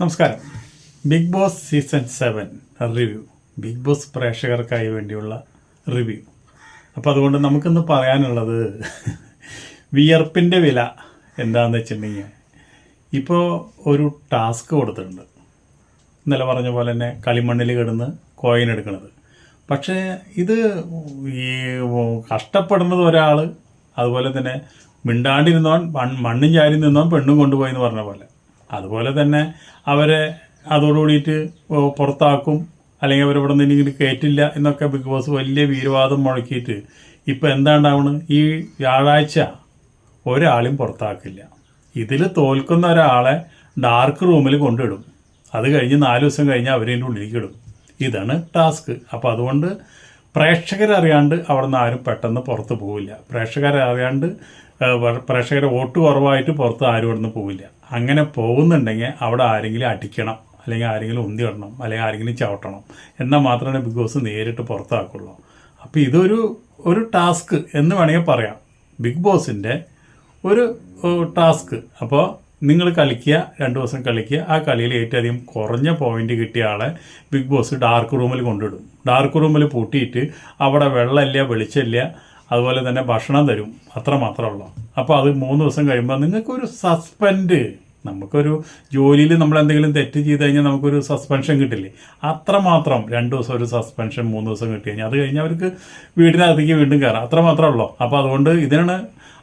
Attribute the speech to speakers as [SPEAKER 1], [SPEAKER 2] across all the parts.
[SPEAKER 1] നമസ്കാരം. Bigg Boss season seven review. Bigg Boss പ്രേക്ഷകർക്കായി വേണ്ടിയുള്ള review. അപ്പോൾ അതുകൊണ്ട് നമുക്കിന്ന് പറയാനുള്ളത് വിയർപ്പിന്റെ വില എന്താണെന്ന് വെച്ചിട്ടുണ്ടെങ്കിൽ ഇപ്പോൾ ഒരു ടാസ്ക് കൊടുത്തിട്ടുണ്ട്. ഇന്നലെ പറഞ്ഞ പോലെ തന്നെ കളിമണ്ണിൽ കിടന്ന് കോയിൻ എടുക്കുന്നത് പക്ഷേ ഇത് ഈ കഷ്ടപ്പെടുന്നത് ഒരാൾ അതുപോലെ തന്നെ മിണ്ടാണ്ടിരുന്നവൻ മൺ- മണ്ണും ചാരി നിന്നവൻ പെണ്ണും കൊണ്ടുപോയി എന്ന് പറഞ്ഞ പോലെ. അതുപോലെ തന്നെ അവരെ അതോടുകൂടിയിട്ട് പുറത്താക്കും. അല്ലെങ്കിൽ അവരിവിടെ നിന്ന് ഇങ്ങനെ കയറ്റില്ല എന്നൊക്കെ ബിഗ് ബോസ് വലിയ വീരവാദം മുഴക്കിയിട്ട് ഇപ്പം എന്താണ്ടാവണ്? ഈ വ്യാഴാഴ്ച ഒരാളും പുറത്താക്കില്ല. ഇതിൽ തോൽക്കുന്ന ഒരാളെ ഡാർക്ക് റൂമിൽ കൊണ്ടിടും. അത് കഴിഞ്ഞ് നാല് ദിവസം കഴിഞ്ഞ് അവരതിന്റെ ഉള്ളിലേക്ക് ഇടും. ഇതാണ് ടാസ്ക്. അപ്പോൾ അതുകൊണ്ട് പ്രേക്ഷകരറിയാണ്ട് അവിടെ നിന്ന് ആരും പെട്ടെന്ന് പുറത്ത് പോവില്ല. പ്രേക്ഷകരറിയാണ്ട് പ്രേക്ഷകരെ വോട്ട് കുറവായിട്ട് പുറത്ത് ആരും അവിടെ നിന്ന് പോവില്ല. അങ്ങനെ പോകുന്നുണ്ടെങ്കിൽ അവിടെ ആരെങ്കിലും അടിക്കണം അല്ലെങ്കിൽ ആരെങ്കിലും ഉന്തി ഇടണം അല്ലെങ്കിൽ ആരെങ്കിലും ചവിട്ടണം. എന്നാൽ മാത്രമേ ബിഗ് ബോസ് നേരിട്ട് പുറത്താക്കുള്ളൂ. അപ്പോൾ ഇതൊരു ഒരു ടാസ്ക് എന്ന് വേണമെങ്കിൽ പറയാം. ബിഗ് ബോസിന്റെ ഒരു ടാസ്ക്. അപ്പോൾ നിങ്ങൾ കളിക്കുക രണ്ട് ദിവസം കളിക്കുക ആ കളിയിൽ ഏറ്റവും അധികം കുറഞ്ഞ പോയിന്റ് കിട്ടിയ ആളെ ബിഗ് ബോസ് ഡാർക്ക് റൂമിൽ കൊണ്ടിടും. ഡാർക്ക് റൂമിൽ പൂട്ടിയിട്ട് അവിടെ വെള്ളമില്ല വെളിച്ചമില്ല അതുപോലെ തന്നെ ഭക്ഷണം തരും. അത്ര മാത്രമേ ഉള്ളൂ അപ്പോൾ അത് മൂന്ന് ദിവസം കഴിയുമ്പോൾ നിങ്ങൾക്കൊരു സസ്പെൻഡ്. നമുക്കൊരു ജോലിയിൽ നമ്മൾ എന്തെങ്കിലും തെറ്റ് ചെയ്ത് കഴിഞ്ഞാൽ നമുക്കൊരു സസ്പെൻഷൻ കിട്ടില്ലേ? അത്രമാത്രം രണ്ട് ദിവസം ഒരു സസ്പെൻഷൻ മൂന്ന് ദിവസം കിട്ടി കഴിഞ്ഞാൽ. അത് കഴിഞ്ഞാൽ അവർക്ക് വീടിനകത്തേക്ക് വീണ്ടും കയറാം. അത്ര മാത്രമേ ഉള്ളൂ അപ്പോൾ അതുകൊണ്ട് ഇതിനാണ്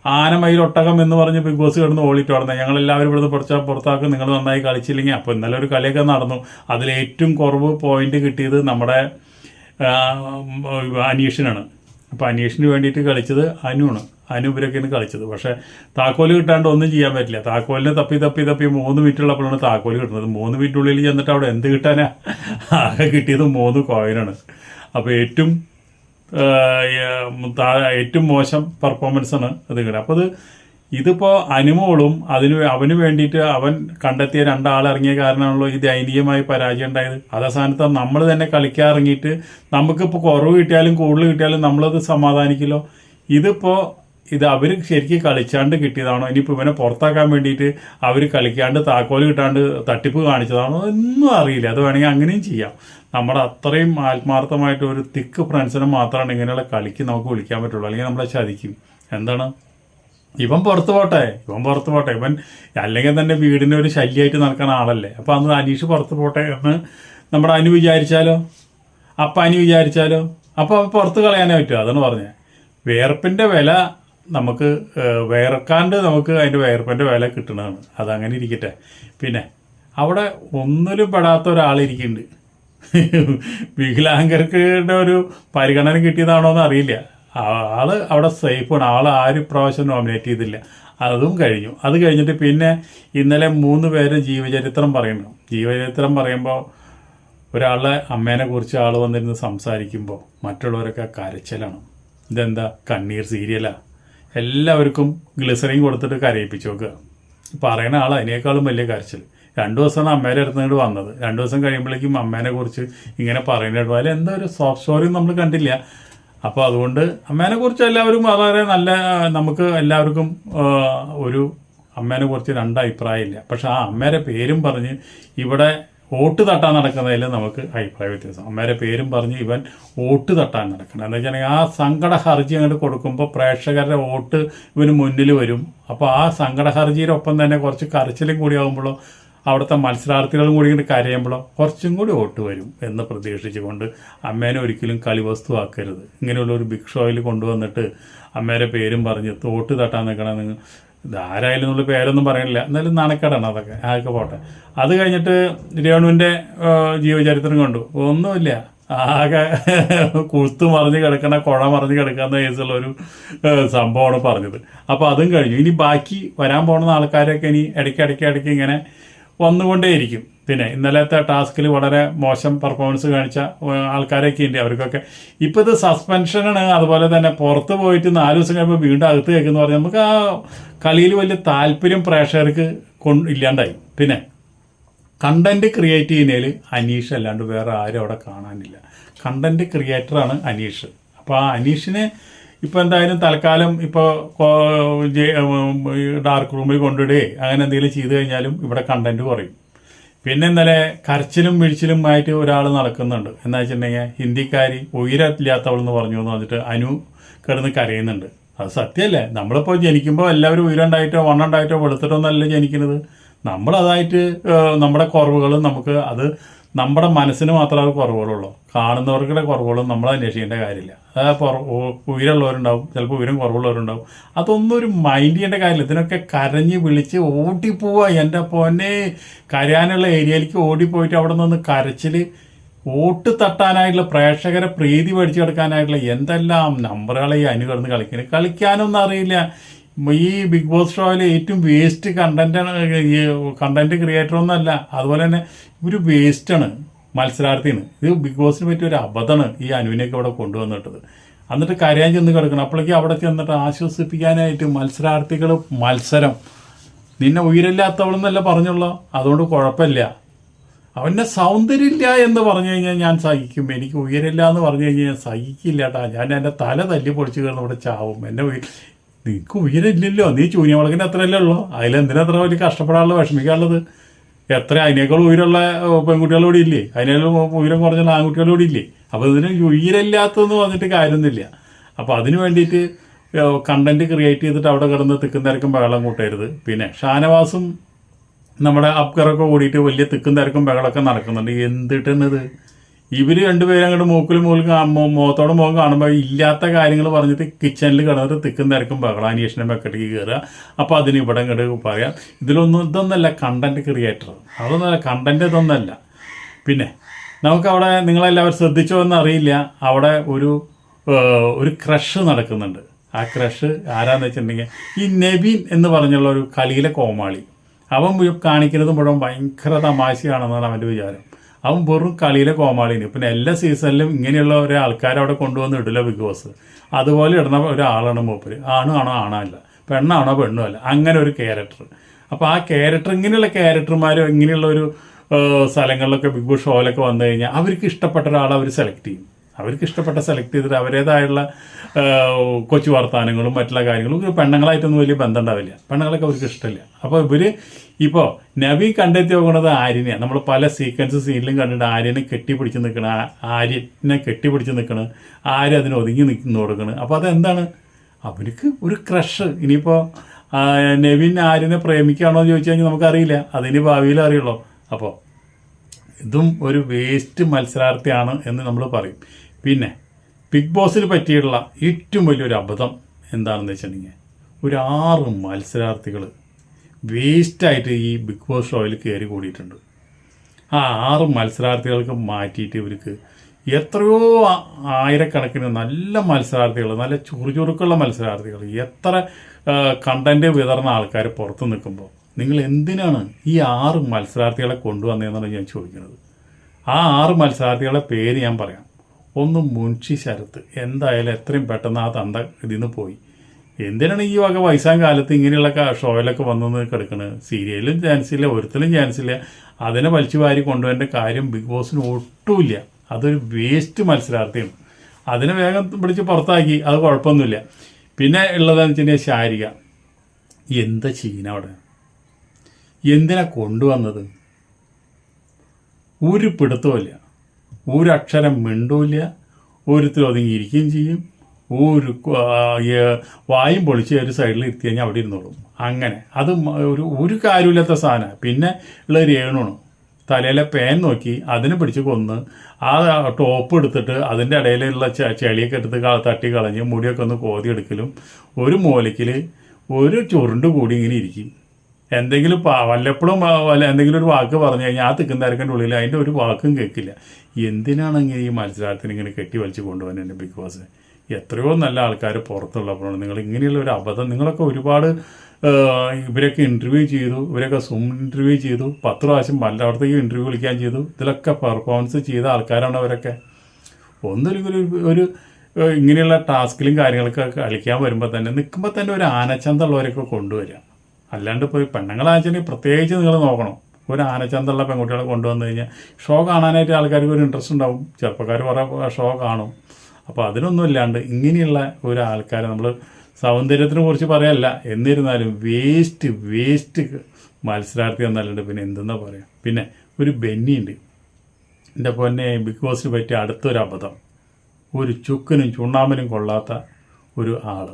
[SPEAKER 1] ആനമയിലൊട്ടകം എന്ന് പറഞ്ഞ് ബിഗ് ബോസ് കിടന്ന് ഓളിട്ട് ഞങ്ങൾ എല്ലാവരും ഇവിടുന്ന് പുറത്താ പുറത്താക്കും. നിങ്ങൾ നന്നായി കളിച്ചില്ലെങ്കിൽ അപ്പോൾ ഇന്നലെ ഒരു കളിയൊക്കെ നടന്നു. അതിൽ ഏറ്റവും കുറവ് പോയിന്റ് കിട്ടിയത് നമ്മുടെ അനീഷിനാണ്. അപ്പോൾ അനീഷിന് വേണ്ടിയിട്ട് കളിച്ചത് അനുവാണ്. അനു ഇവരൊക്കെയാണ് കളിച്ചത്. പക്ഷേ താക്കോൽ കിട്ടാണ്ട് ഒന്നും ചെയ്യാൻ പറ്റില്ല. താക്കോലിന് തപ്പി തപ്പി തപ്പി മൂന്ന് മിനിറ്റ് ഉള്ളപ്പോഴാണ് താക്കോൽ കിട്ടുന്നത്. മൂന്ന് മിനിറ്റുള്ളിൽ ചെന്നിട്ട് അവിടെ എന്ത് കിട്ടാനാ? ആകെ കിട്ടിയത് മൂന്ന് കോയിനാണ് അപ്പോൾ ഏറ്റവും ഏറ്റവും മോശം പെർഫോമൻസ് ആണ് ഇത് കിട്ടുക അപ്പോൾ അത് ഇതിപ്പോൾ അനുമോളും അതിന് അവന് വേണ്ടിയിട്ട് അവൻ കണ്ടെത്തിയ രണ്ടാളിറങ്ങിയ കാരണമാണല്ലോ ഈ ദയനീയമായി പരാജയം ഉണ്ടായത്. അതവസാനത്ത് നമ്മൾ തന്നെ കളിക്കാൻ ഇറങ്ങിയിട്ട് നമുക്കിപ്പോൾ കുറവ് കിട്ടിയാലും കൂടുതൽ കിട്ടിയാലും നമ്മളത് സമാധാനിക്കില്ലോ. ഇതിപ്പോൾ ഇത് അവർ ശരിക്കും കളിച്ചാണ്ട് കിട്ടിയതാണോ? ഇനിയിപ്പോൾ ഇവനെ പുറത്താക്കാൻ വേണ്ടിയിട്ട് അവർ കളിക്കാണ്ട് താക്കോൽ കിട്ടാണ്ട് തട്ടിപ്പ് കാണിച്ചതാണോ? ഒന്നും അറിയില്ല. അത് വേണമെങ്കിൽ അങ്ങനെയും ചെയ്യാം. നമ്മുടെ അത്രയും ആത്മാർത്ഥമായിട്ട് ഒരു തിക്ക് ഫ്രണ്ട്സിനെ മാത്രമാണ് ഇങ്ങനെയുള്ള കളിക്ക് നമുക്ക് വിളിക്കാൻ പറ്റുള്ളൂ. അല്ലെങ്കിൽ നമ്മളെ ചതിക്കും. എന്താണ്? ഇവൻ പുറത്തു പോട്ടെ ഇവൻ പുറത്തു പോട്ടെ. ഇവൻ അല്ലെങ്കിൽ തന്നെ വീടിന് ഒരു ശല്യമായിട്ട് നടക്കുന്ന ആളല്ലേ. അപ്പോൾ അന്ന് അനീഷ് പുറത്ത് പോട്ടെ എന്ന് നമ്മുടെ അനു വിചാരിച്ചാലോ? അപ്പം അനു വിചാരിച്ചാലോ? അപ്പോൾ പുറത്ത് കളയാനേ പറ്റുമോ അതാണ് പറഞ്ഞത്. വേർപ്പിന്റെ വില നമുക്ക് വേർക്കാണ്ട് നമുക്ക് അതിന്റെ വേർപ്പിന്റെ വില കിട്ടണതാണ്. അതങ്ങനെ ഇരിക്കട്ടെ. പിന്നെ അവിടെ ഒന്നിലും പെടാത്ത ഒരാളിരിക്കുന്നുണ്ട് വികലാംഗർക്കുടെ ഒരു പരിഗണന കിട്ടിയതാണോ എന്ന് അറിയില്ല. ആൾ അവിടെ സേഫാണ് ആൾ ആരും പ്രാവശ്യം നോമിനേറ്റ് ചെയ്തില്ല. അതും കഴിഞ്ഞു. അത് കഴിഞ്ഞിട്ട് പിന്നെ ഇന്നലെ മൂന്ന് പേര് ജീവചരിത്രം പറയുന്നു. ജീവചരിത്രം പറയുമ്പോൾ ഒരാളെ അമ്മേനെ കുറിച്ച് ആൾ വന്നിരുന്ന് സംസാരിക്കുമ്പോൾ മറ്റുള്ളവരൊക്കെ കരച്ചിലാണ്. ഇതെന്താ? കണ്ണീർ സീരിയലാ. എല്ലാവർക്കും ഗ്ലിസറിൻ കൊടുത്തിട്ട് കരയിപ്പിച്ചു നോക്കുക പറയണ ആൾ അതിനേക്കാളും വലിയ കരച്ചിൽ രണ്ടു ദിവസമാണ് അമ്മേനെ അടുത്തുകൊണ്ട് വന്നത്. രണ്ടു ദിവസം കഴിയുമ്പോഴേക്കും അമ്മേനെ കുറിച്ച് ഇങ്ങനെ പറയുന്നത് അതിൽ എന്താ ഒരു സോഫ്റ്റ് സ്റ്റോറിയും നമ്മൾ കണ്ടില്ല. അപ്പോൾ അതുകൊണ്ട് അമ്മേനെ കുറിച്ച് എല്ലാവരും വളരെ നല്ല നമുക്ക് എല്ലാവർക്കും ഒരു അമ്മേനെ കുറിച്ച് രണ്ട് അഭിപ്രായമില്ല. പക്ഷെ ആ അമ്മേരെ പേരും പറഞ്ഞ് ഇവിടെ വോട്ട് തട്ടാൻ നടക്കുന്നതിൽ നമുക്ക് അഭിപ്രായ വ്യത്യാസം. അമ്മേരെ പേരും പറഞ്ഞ് ഇവൻ വോട്ട് തട്ടാൻ നടക്കണം. എന്ന് വെച്ചിട്ടുണ്ടെങ്കിൽ ആ സങ്കട ഹർജി അങ്ങോട്ട് കൊടുക്കുമ്പോൾ പ്രേക്ഷകരുടെ വോട്ട് ഇവന് മുന്നിൽ വരും. അപ്പോൾ ആ സങ്കട ഹർജിയുടെ ഒപ്പം തന്നെ കുറച്ച് കരച്ചിലും കൂടി ആകുമ്പോഴോ അവിടുത്തെ മത്സരാർത്ഥികളും കൂടി ഇങ്ങനെ കരയുമ്പോഴോ കുറച്ചും കൂടി വോട്ട് വരും എന്ന് പ്രതീക്ഷിച്ചുകൊണ്ട് അമ്മേനെ ഒരിക്കലും കളിവസ്തുവാക്കരുത്. ഇങ്ങനെയുള്ള ഒരു ബിഗ് ഷോയിൽ കൊണ്ടുവന്നിട്ട് അമ്മേരെ പേരും പറഞ്ഞ് തോട്ട് തട്ടാൻ നിൽക്കണം നിങ്ങൾ ഇതാരായാലും എന്നുള്ള പേരൊന്നും പറയണില്ല. എന്നാലും നാണക്കേടാണ് അതൊക്കെ. അതൊക്കെ പോട്ടെ. അത് കഴിഞ്ഞിട്ട് രേണുവിന്റെ ജീവചരിത്രം കണ്ടു. ഒന്നുമില്ല. ആകെ കുഴുത്ത് മറിഞ്ഞ് കിടക്കണ കുഴ മറിഞ്ഞ് കിടക്കുന്ന കേസുള്ള ഒരു സംഭവമാണ് പറഞ്ഞത്. അപ്പോൾ അതും കഴിഞ്ഞു. ഇനി ബാക്കി വരാൻ പോകുന്ന ആൾക്കാരൊക്കെ ഇനി ഇടയ്ക്ക് ഇടയ്ക്ക് ഇടയ്ക്ക് ഇങ്ങനെ വന്നുകൊണ്ടേയിരിക്കും. പിന്നെ ഇന്നലത്തെ ടാസ്കിൽ വളരെ മോശം പെർഫോമൻസ് കാണിച്ച ആൾക്കാരൊക്കെ ഉണ്ട്. അവർക്കൊക്കെ ഇപ്പം ഇത് സസ്പെൻഷനാണ്. അതുപോലെ തന്നെ പുറത്ത് പോയിട്ട് നാല് ദിവസം കഴിയുമ്പോൾ വീണ്ടും അകത്ത് കേൾക്കുന്ന പറഞ്ഞാൽ നമുക്ക് ആ കളിയിൽ വലിയ താല്പര്യം പ്രേക്ഷകർക്ക് ഇല്ലാണ്ടായി. പിന്നെ കണ്ടന്റ് ക്രിയേറ്റ് ചെയ്യുന്നതിൽ അനീഷ് അല്ലാണ്ട് വേറെ ആരും അവിടെ കാണാനില്ല. കണ്ടന്റ് ക്രിയേറ്ററാണ് അനീഷ്. അപ്പോൾ ആ അനീഷിനെ ഇപ്പോൾ എന്തായാലും തൽക്കാലം ഇപ്പോൾ ഡാർക്ക് റൂമിൽ കൊണ്ടിടുകയെ അങ്ങനെ എന്തെങ്കിലും ചെയ്തു കഴിഞ്ഞാലും ഇവിടെ കണ്ടന്റ് കുറയും. പിന്നെ ഇന്നലെ കരച്ചിലും വീഴ്ചിലും ആയിട്ട് ഒരാൾ നടക്കുന്നുണ്ട്. എന്താ വെച്ചിട്ടുണ്ടെങ്കിൽ ഹിന്ദിക്കാരി ഉയരത്തില്ലാത്തവൾ എന്ന് പറഞ്ഞു എന്ന് പറഞ്ഞിട്ട് അനു കിടന്ന് കരയുന്നുണ്ട്. അത് സത്യമല്ലേ? നമ്മളിപ്പോൾ ജനിക്കുമ്പോൾ എല്ലാവരും ഉയരണ്ടായിട്ടോ വണ്ണുണ്ടായിട്ടോ വെളുത്തിട്ടൊന്നല്ല ജനിക്കുന്നത്. നമ്മളതായിട്ട് നമ്മുടെ കുറവുകളും നമുക്ക് അത് നമ്മുടെ മനസ്സിന് മാത്രമേ കുറവുകളുള്ളൂ. കാണുന്നവർക്കുടെ കുറവുകളും നമ്മൾ അന്വേഷിക്കേണ്ട കാര്യമില്ല. അതായത് ഉയരമുള്ളവരുണ്ടാവും ചിലപ്പോൾ ഉയരം കുറവുള്ളവരുണ്ടാവും. അതൊന്നും ഒരു മൈൻഡ് ചെയ്യേണ്ട കാര്യമില്ല. ഇതിനൊക്കെ കരഞ്ഞ് വിളിച്ച് ഓടിപ്പോവുക എന്റെ പൊന്നെ. കരയാനുള്ള ഏരിയയിലേക്ക് ഓടിപ്പോയിട്ട് അവിടെ നിന്ന് കരച്ചിൽ വോട്ട് തട്ടാനായിട്ടുള്ള പ്രേക്ഷകരെ പ്രീതി പഠിച്ചു കിടക്കാനായിട്ടുള്ള എന്തെല്ലാം നമ്പറുകളെ ഈ അനു കളിക്കുന്നത് കളിക്കാനൊന്നും അറിയില്ല. ഈ ബിഗ് ബോസ് ഷോയിലെ ഏറ്റവും വേസ്റ്റ് കണ്ടന്റ് ഈ കണ്ടന്റ് ക്രിയേറ്റർ ഒന്നല്ല അതുപോലെ തന്നെ ഒരു വേസ്റ്റാണ് മത്സരാർത്ഥിയാണ് ഇത് ബിഗ് ബോസിന് പറ്റിയ ഒരു അബദ്ധമാണ് ഈ അനുവിനെയൊക്കെ ഇവിടെ കൊണ്ടുവന്നിട്ടത്. എന്നിട്ട് കരയാൻ ചെന്ന് കിടക്കണം. അപ്പോഴേക്കും അവിടെ ചെന്നിട്ട് ആശ്വസിപ്പിക്കാനായിട്ട് മത്സരാർത്ഥികൾ മത്സരം. നിന്നെ ഉയരില്ലാത്തവളെന്നല്ല പറഞ്ഞുള്ളൂ. അതുകൊണ്ട് കുഴപ്പമില്ല. അവന്റെ സൗന്ദര്യമില്ല എന്ന് പറഞ്ഞു കഴിഞ്ഞാൽ ഞാൻ സഹിക്കും. എനിക്ക് ഉയരില്ല എന്ന് പറഞ്ഞു കഴിഞ്ഞാൽ ഞാൻ സഹിക്കില്ല കേട്ടാ. ഞാൻ എന്റെ തല തല്ലി പൊളിച്ച് കയറുന്ന ഇവിടെ ചാവും. ഉയ- നിനക്ക് ഉയരമില്ലല്ലോ നീ ചൂനിയമുളകിന് അത്രയല്ലേ ഉള്ളൂ. അതിലെന്തിനാ അത്ര വലിയ കഷ്ടപ്പെടാനുള്ള വിഷമിക്കാനുള്ളത്? എത്ര അതിനേക്കാൾ ഉയരമുള്ള പെൺകുട്ടികളോട് ഇല്ലേ? അതിനേക്കാൾ ഉയരം കുറഞ്ഞുള്ള ആൺകുട്ടികളോട് ഇല്ലേ? അപ്പോൾ ഇതിന് ഉയരമില്ലാത്തതെന്ന് പറഞ്ഞിട്ട് കാര്യമൊന്നുമില്ല. അപ്പോൾ അതിന് വേണ്ടിയിട്ട് കണ്ടന്റ് ക്രിയേറ്റ് ചെയ്തിട്ട് അവിടെ കിടന്ന് തിക്കും തിരക്കും ബഹളം കൂട്ടരുത്. പിന്നെ ഷാനവാസും നമ്മുടെ അപ്കറൊക്കെ ഓടിയിട്ട് വലിയ തിക്കും തിരക്കും ബഹളമൊക്കെ നടക്കുന്നുണ്ട്. എന്തിട്ടത് ഇവർ രണ്ടുപേരും അങ്ങോട്ട് മൂക്കിലും മൂലം മുഖത്തോടെ മുഖം കാണുമ്പോൾ ഇല്ലാത്ത കാര്യങ്ങൾ പറഞ്ഞിട്ട് കിച്ചണിൽ കിടന്നിട്ട് തിക്കും തിരക്കും ബഹളം അന്വേഷണം വെക്കട്ടേക്ക് കയറുക അപ്പോൾ അതിന് ഇവിടെ ഇങ്ങോട്ട് പറയാം. ഇതിലൊന്നും ഇതൊന്നല്ല കണ്ടന്റ് ക്രിയേറ്റർ അതൊന്നല്ല കണ്ടന്റ് ഇതൊന്നല്ല. പിന്നെ നമുക്കവിടെ നിങ്ങളെല്ലാവരും ശ്രദ്ധിച്ചോ എന്നറിയില്ല അവിടെ ഒരു ഒരു ക്രഷ് നടക്കുന്നുണ്ട്. ആ ക്രഷ് ആരാന്ന് വെച്ചിട്ടുണ്ടെങ്കിൽ ഈ നബീൻ എന്ന് പറഞ്ഞുള്ള ഒരു കളിയിലെ കോമാളി. അവൻ കാണിക്കുന്നത് മുഴുവൻ ഭയങ്കര തമാശയാണെന്നാണ് അവന്റെ വിചാരം. അവൻ വെറും കളിയിലെ കോമാളിന് പിന്നെ എല്ലാ സീസണിലും ഇങ്ങനെയുള്ള ഒരു ആൾക്കാരെ അവിടെ കൊണ്ടുവന്ന് ഇടില്ല ബിഗ് ബോസ് അതുപോലെ ഇടുന്ന ഒരാളാണ് മൂപ്പര്. ആണാണോ ആണല്ല പെണ്ണാണോ പെണ്ണോ അല്ല. അങ്ങനെ ഒരു ക്യാരക്ടർ അപ്പോൾ ആ ക്യാരക്ടർ ഇങ്ങനെയുള്ള ക്യാരക്ടർമാരോ ഇങ്ങനെയുള്ള ഒരു സ്ഥലങ്ങളിലൊക്കെ ബിഗ് ബോസ് ഷോയിലൊക്കെ വന്നു കഴിഞ്ഞാൽ അവർക്ക് ഇഷ്ടപ്പെട്ട ഒരാളെ അവർ സെലക്ട് ചെയ്യും. അവർക്ക് ഇഷ്ടപ്പെട്ട സെലക്ട് ചെയ്തിട്ട് അവരേതായുള്ള കൊച്ചു വർത്തമാനങ്ങളും മറ്റുള്ള കാര്യങ്ങളും പെണ്ണുങ്ങളായിട്ടൊന്നും വലിയ ബന്ധം ഉണ്ടാവില്ല പെണ്ണുങ്ങളൊക്കെ അവർക്ക് ഇഷ്ടമില്ല. അപ്പോൾ ഇവർ ഇപ്പോൾ നബി കണ്ടെത്തി പോകുന്നത് ആര്യനെയാണ് നമ്മൾ പല സീക്വൻസ് സീനിലും കണ്ടിട്ട് ആര്യനെ കെട്ടിപ്പിടിച്ച് നിൽക്കണ ആര്യനെ കെട്ടിപ്പിടിച്ച് നിൽക്കണം ആര്യ അതിന് ഒതുങ്ങി നിൽക്കുന്നു കൊടുക്കണം. അപ്പോൾ അതെന്താണ്? അവർക്ക് ഒരു ക്രഷ് ഇനിയിപ്പോൾ നെവിൻ ആര്യനെ പ്രേമിക്കുകയാണോ എന്ന് ചോദിച്ചു കഴിഞ്ഞാൽ നമുക്കറിയില്ല. അതിന് ഭാവിയിൽ അറിയുള്ളൂ. അപ്പോൾ ഇതും ഒരു വേസ്റ്റ് മത്സരാർത്ഥിയാണ് എന്ന് നമ്മൾ പറയും. പിന്നെ ബിഗ് ബോസിന് പറ്റിയിട്ടുള്ള ഏറ്റവും വലിയൊരു അബദ്ധം എന്താണെന്ന് വെച്ചിട്ടുണ്ടെങ്കിൽ ഒരു ആറ് മത്സരാർത്ഥികൾ വേസ്റ്റായിട്ട് ഈ ബിഗ് ബോസ് ഷോയിൽ കയറി കൂടിയിട്ടുണ്ട്. ആ ആറ് മത്സരാർത്ഥികൾക്ക് മാറ്റിയിട്ട് ഇവർക്ക് എത്രയോ ആയിരക്കണക്കിന് നല്ല മത്സരാർത്ഥികൾ നല്ല ചുറുചുറുക്കുള്ള മത്സരാർത്ഥികൾ എത്ര കണ്ടന്റ് വിതരണ ആൾക്കാർ പുറത്ത് നിൽക്കുമ്പോൾ നിങ്ങൾ എന്തിനാണ് ഈ ആറ് മത്സരാർത്ഥികളെ കൊണ്ടുവന്നതെന്നാണ് ഞാൻ ചോദിക്കുന്നത്. ആ ആറ് മത്സരാർത്ഥികളുടെ പേര് ഞാൻ പറയാം. ഒന്ന് മുൻഷി ശരത്ത്. എന്തായാലും എത്രയും പെട്ടെന്ന് ആ തന്ത ഇതിൽ നിന്ന് പോയി. എന്തിനാണ് ഈ വക വയസ്സാം കാലത്ത് ഇങ്ങനെയുള്ള ഷോയിലൊക്കെ വന്നു കിടക്കുന്നത് സീരിയലും ചാൻസ് ഇല്ല ഒരുത്തിലും ചാൻസ് ഇല്ല അതിനെ വലിച്ചു വാരി കൊണ്ടുപോകേണ്ട കാര്യം ബിഗ് ബോസിന് ഒട്ടുമില്ല. അതൊരു വേസ്റ്റ് മത്സരാർത്ഥിയാണ്. അതിനെ വേഗം പിടിച്ച് പുറത്താക്കി അത് കുഴപ്പമൊന്നുമില്ല. പിന്നെ ഉള്ളതെന്ന് വെച്ചിട്ടുണ്ടെങ്കിൽ ശാരിക. എന്താ ചെയ്യുന്ന അവിടെ? എന്തിനാ കൊണ്ടുവന്നത്? ഒരു പിടുത്തമില്ല ഒരക്ഷരം മിണ്ടൂല്ല. ഒരുത്തിൽ ഒതുങ്ങിയിരിക്കുകയും ചെയ്യും. ഒരു വായും പൊളിച്ച് ഒരു സൈഡിൽ ഇരുത്തി കഴിഞ്ഞാൽ അവിടെ ഇരുന്നോളും. അങ്ങനെ. അത് ഒരു ഒരു കാര്യമില്ലാത്ത സാധനം പിന്നെ ഉള്ള രേണുണ് തലയിലെ പേൻ നോക്കി അതിനെ പിടിച്ച് കൊന്ന് ആ ടോപ്പ് എടുത്തിട്ട് അതിന്റെ ഇടയിലുള്ള ചെളിയൊക്കെ എടുത്ത് തട്ടി കളഞ്ഞ് മുടിയൊക്കെ ഒന്ന് കോതി എടുക്കലും ഒരു മൂലയ്ക്കിൽ ഒരു ചുരുണ്ട് കൂടി ഇങ്ങനെ ഇരിക്കും. എന്തെങ്കിലും വല്ലപ്പോഴും എന്തെങ്കിലും ഒരു വാക്ക് പറഞ്ഞു കഴിഞ്ഞാൽ ആ തിക്കും തിരക്കിന്റെ ഉള്ളിൽ അതിന്റെ ഒരു വാക്കും കേൾക്കില്ല. എന്തിനാണ് ഇങ്ങനെ ഈ മത്സരത്തിന് ഇങ്ങനെ കെട്ടി വലിച്ച് കൊണ്ടുപോകാൻ എന്റെ ബിഗ് ബോസ് എത്രയോ നല്ല ആൾക്കാർ പുറത്തുള്ളപ്പോഴാണ്. നിങ്ങൾ ഇങ്ങനെയുള്ള ഒരു അബദ്ധം നിങ്ങളൊക്കെ ഒരുപാട് ഇവരൊക്കെ ഇന്റർവ്യൂ ചെയ്തു ഇവരൊക്കെ സൂം ഇന്റർവ്യൂ ചെയ്തു പത്ത് പ്രാവശ്യം പലയിടത്തേക്കും ഇന്റർവ്യൂ വിളിക്കാൻ ചെയ്തു ഇതിലൊക്കെ പെർഫോമൻസ് ചെയ്ത ആൾക്കാരാണ് അവരൊക്കെ? ഒരു ഒരു ഇങ്ങനെയുള്ള ടാസ്കിലും കാര്യങ്ങളൊക്കെ കളിക്കാൻ വരുമ്പോൾ തന്നെ നിൽക്കുമ്പോൾ തന്നെ ഒരു ആനച്ചന്തമുള്ളവരൊക്കെ കൊണ്ടുവരിക. അല്ലാണ്ട് ഇപ്പോൾ പെണ്ണുങ്ങളാണെന്നുവെച്ചിട്ടുണ്ടെങ്കിൽ പ്രത്യേകിച്ച് നിങ്ങൾ നോക്കണം. ഒരു ആനച്ചന്തമുള്ള പെൺകുട്ടികളെ കൊണ്ടുവന്നു കഴിഞ്ഞാൽ ഷോ കാണാനായിട്ട് ആൾക്കാർക്ക് ഒരു ഇൻട്രസ്റ്റ് ഉണ്ടാവും. ചെറുപ്പക്കാർ കുറേ ഷോ കാണും. അപ്പോൾ അതിനൊന്നും ഇല്ലാണ്ട് ഇങ്ങനെയുള്ള ഒരു ആൾക്കാരെ നമ്മൾ സൗന്ദര്യത്തിനെ കുറിച്ച് പറയല്ല. എന്നിരുന്നാലും വേസ്റ്റ് വേസ്റ്റ് മത്സരാർത്ഥി എന്നല്ലാണ്ട് പിന്നെ എന്തെന്നാ പറയാം? പിന്നെ ഒരു ബെന്നി ഉണ്ട് എന്റെ പൊന്നെ ബിഗ് ബോസിന് പറ്റിയ അടുത്തൊരു അബദ്ധം. ഒരു ചുക്കനും ചുണ്ണാമ്പിനും കൊള്ളാത്ത ഒരു ആൾ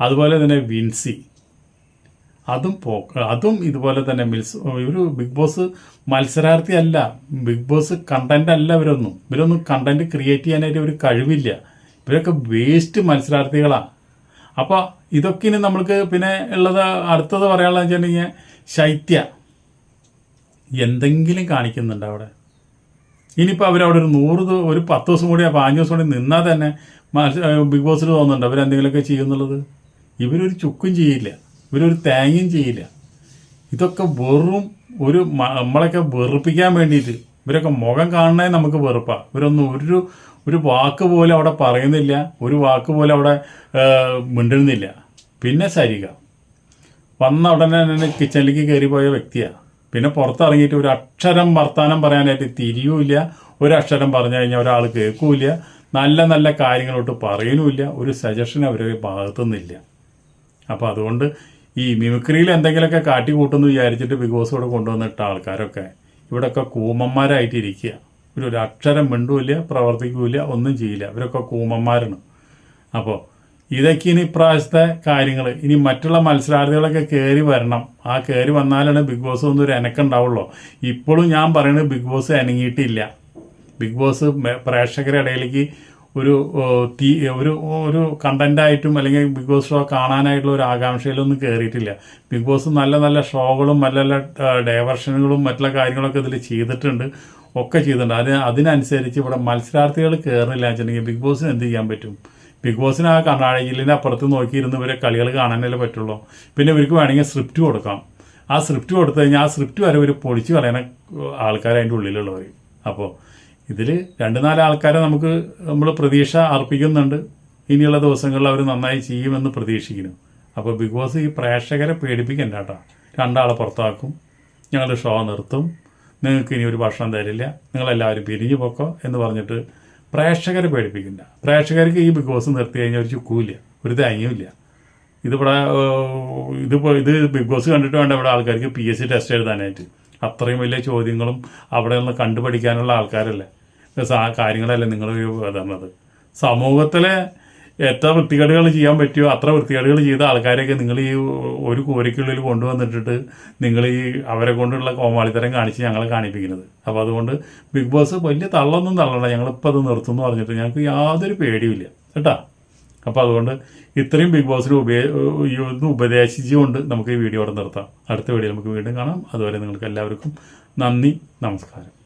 [SPEAKER 1] അതുപോലെ തന്നെ വിൻസി. അതും പോ അതും ഇതുപോലെ തന്നെ മിൽസ് ഒരു ബിഗ് ബോസ് മത്സരാർത്ഥി അല്ല ബിഗ് ബോസ് കണ്ടന്റ് അല്ല ഇവരൊന്നും. ഇവരൊന്നും കണ്ടന്റ് ക്രിയേറ്റ് ചെയ്യാനായിട്ട് ഒരു കഴിവില്ല. ഇവരൊക്കെ വേസ്റ്റ് മത്സരാർത്ഥികളാണ് അപ്പോൾ ഇതൊക്കെ ഇനി നമ്മൾക്ക് പിന്നെ ഉള്ളത് അടുത്തത് പറയാനുള്ളത് വെച്ചിട്ടുണ്ടെങ്കിൽ ശൈത്യ. എന്തെങ്കിലും കാണിക്കുന്നുണ്ട് അവിടെ. ഇനിയിപ്പോൾ അവരവിടെ ഒരു നൂറ് ഒരു പത്ത് ദിവസം കൂടി അപ്പോൾ അഞ്ച് ദിവസം കൂടി നിന്നാൽ തന്നെ ബിഗ് ബോസിൽ തോന്നുന്നുണ്ട്? അവരെന്തെങ്കിലുമൊക്കെ ചെയ്യുന്നുള്ളത്? ഇവരൊരു ചുക്കും ചെയ്യില്ല. ഇവരൊരു തേങ്ങയും ചെയ്യില്ല. ഇതൊക്കെ വെറും ഒരു നമ്മളൊക്കെ വെറുപ്പിക്കാൻ വേണ്ടിയിട്ട്. ഇവരൊക്കെ മുഖം കാണണേ നമുക്ക് വെറുപ്പാണ് ഇവരൊന്നും ഒരു ഒരു വാക്ക് പോലും അവിടെ പറയുന്നില്ല. ഒരു വാക്ക് പോലും അവിടെ മിണ്ടുന്നില്ല. പിന്നെ സരിക. വന്ന ഉടനെ തന്നെ കിച്ചണിലേക്ക് പോയ വ്യക്തിയാണ് പിന്നെ പുറത്തിറങ്ങിയിട്ട് ഒരു അക്ഷരം വർത്താനം പറയാനായിട്ട് തിരിയൂല ഒരു അക്ഷരം പറഞ്ഞു കഴിഞ്ഞാൽ ഒരാൾ കേൾക്കൂല നല്ല നല്ല കാര്യങ്ങളോട്ട് പറയുന്നുമില്ല ഒരു സജഷൻ അവരുടെ ഭാഗത്തുനിന്നില്ല. അപ്പോൾ അതുകൊണ്ട് ഈ മിമിക്രിയിൽ എന്തെങ്കിലുമൊക്കെ കാട്ടി കൂട്ടുന്നു വിചാരിച്ചിട്ട് ബിഗ് ബോസ് ഇവിടെ കൊണ്ടുവന്നിട്ട ആൾക്കാരൊക്കെ ഇവിടെയൊക്കെ കൂമന്മാരായിട്ട് ഇരിക്കുക ഒരു അക്ഷരം മിണ്ടൂല്ല പ്രവർത്തിക്കൂല ഒന്നും ചെയ്യില്ല. ഇവരൊക്കെ കൂമന്മാരാണ്. അപ്പോൾ ഇതൊക്കെ ഇനി ഇപ്രാവശ്യത്തെ കാര്യങ്ങൾ ഇനി മറ്റുള്ള മത്സരാർത്ഥികളൊക്കെ കയറി വരണം. ആ കയറി വന്നാലാണ് ബിഗ് ബോസ് ഒന്നും ഒരു എനക്കുണ്ടാവുള്ളൂ ഇപ്പോഴും ഞാൻ പറയുന്നത് ബിഗ് ബോസ് അനങ്ങിയിട്ടില്ല. ബിഗ് ബോസ് പ്രേക്ഷകരുടെ ഇടയിലേക്ക് ഒരു തീ ഒരു ഒരു കണ്ടന്റായിട്ടും അല്ലെങ്കിൽ ബിഗ് ബോസ് ഷോ കാണാനായിട്ടുള്ള ഒരു ആകാംക്ഷയിലൊന്നും കയറിയിട്ടില്ല ബിഗ് ബോസ് നല്ല നല്ല ഷോകളും നല്ല നല്ല ഡൈവർഷനുകളും മറ്റുള്ള കാര്യങ്ങളൊക്കെ ഇതിൽ ചെയ്തിട്ടുണ്ട്. ഒക്കെ ചെയ്തിട്ടുണ്ട്. അതിന് അതിനനുസരിച്ച് ഇവിടെ മത്സരാർത്ഥികൾ കയറുന്നില്ല വെച്ചിട്ടുണ്ടെങ്കിൽ ബിഗ് ബോസിന് എന്ത് ചെയ്യാൻ പറ്റും? ബിഗ് ബോസിന് ആ കണ്ണാടിയിലിന്റെ അപ്പുറത്ത് നോക്കിയിരുന്ന് ഇവരെ കളികൾ കാണാനല്ലേ പറ്റുള്ളൂ. പിന്നെ ഇവർക്ക് വേണമെങ്കിൽ സ്ക്രിപ്റ്റ് കൊടുക്കാം. ആ സ്ക്രിപ്റ്റ് കൊടുത്തു കഴിഞ്ഞാൽ ആ സ്ക്രിപ്റ്റ് വരെ ഇവർ പൊളിച്ച് കളയണ ആൾക്കാർ അതിന്റെ ഉള്ളിലുള്ളവർ അപ്പോൾ ഇതിൽ രണ്ട് നാല് ആൾക്കാരെ നമുക്ക് നമ്മൾ പ്രതീക്ഷ അർപ്പിക്കുന്നുണ്ട്. ഇനിയുള്ള ദിവസങ്ങളിൽ അവർ നന്നായി ചെയ്യുമെന്ന് പ്രതീക്ഷിക്കുന്നു. അപ്പോൾ ബിഗ് ബോസ് ഈ പ്രേക്ഷകരെ പേടിപ്പിക്കണ്ട കേട്ടോ. രണ്ടാളെ പുറത്താക്കും. ഞങ്ങൾ ഷോ നിർത്തും. നിങ്ങൾക്ക് ഇനി ഒരു ഭക്ഷണം തരില്ല. നിങ്ങളെല്ലാവരും പിരിഞ്ഞു പോക്കോ എന്ന് പറഞ്ഞിട്ട് പ്രേക്ഷകരെ പേടിപ്പിക്കില്ല പ്രേക്ഷകർക്ക് ഈ ബിഗ് ബോസ് നിർത്തി കഴിഞ്ഞാൽ ഒരു ചുക്കൂല്ല. ഒരു തേങ്ങയുമില്ല. ഇതിവിടെ ഇത് ഇതിപ്പോ ഇത് ബിഗ് ബോസ് കണ്ടിട്ട് വേണ്ട ഇവിടെ ആൾക്കാർക്ക് പി എസ് സി ടെസ്റ്റ് എഴുതാനായിട്ട്. അത്രയും വലിയ ചോദ്യങ്ങളും അവിടെ നിന്ന് കണ്ടുപഠിക്കാനുള്ള ആൾക്കാരല്ലേ. കാര്യങ്ങളല്ലേ നിങ്ങൾ തന്നത് സമൂഹത്തിലെ എത്ര വൃത്തികേടുകൾ ചെയ്യാൻ പറ്റുമോ അത്ര വൃത്തികേടുകൾ ചെയ്ത ആൾക്കാരെയൊക്കെ നിങ്ങൾ ഈ ഒരു കൂരയ്ക്കുള്ളിൽ കൊണ്ടുവന്നിട്ടിട്ട് നിങ്ങൾ ഈ അവരെ കൊണ്ടുള്ള കോമാളിത്തരം കാണിച്ച് ഞങ്ങളെ കാണിപ്പിക്കുന്നത്. അപ്പോൾ അതുകൊണ്ട് ബിഗ് ബോസ് വലിയ തള്ളൊന്നും തള്ളണ്ട. ഞങ്ങളിപ്പോൾ അത് നിർത്തും എന്ന് പറഞ്ഞിട്ട് ഞങ്ങൾക്ക് യാതൊരു പേടിയുമില്ല കേട്ടാ? അപ്പോൾ അതുകൊണ്ട് ഇത്രയും ബിഗ് ബോസിന് ഉപേ ഉപദേശിച്ചുകൊണ്ട് നമുക്ക് ഈ വീഡിയോ അവിടെ നിർത്താം. അടുത്ത വീഡിയോ നമുക്ക് വീണ്ടും കാണാം. അതുവരെ നിങ്ങൾക്ക് എല്ലാവർക്കും നന്ദി നമസ്കാരം.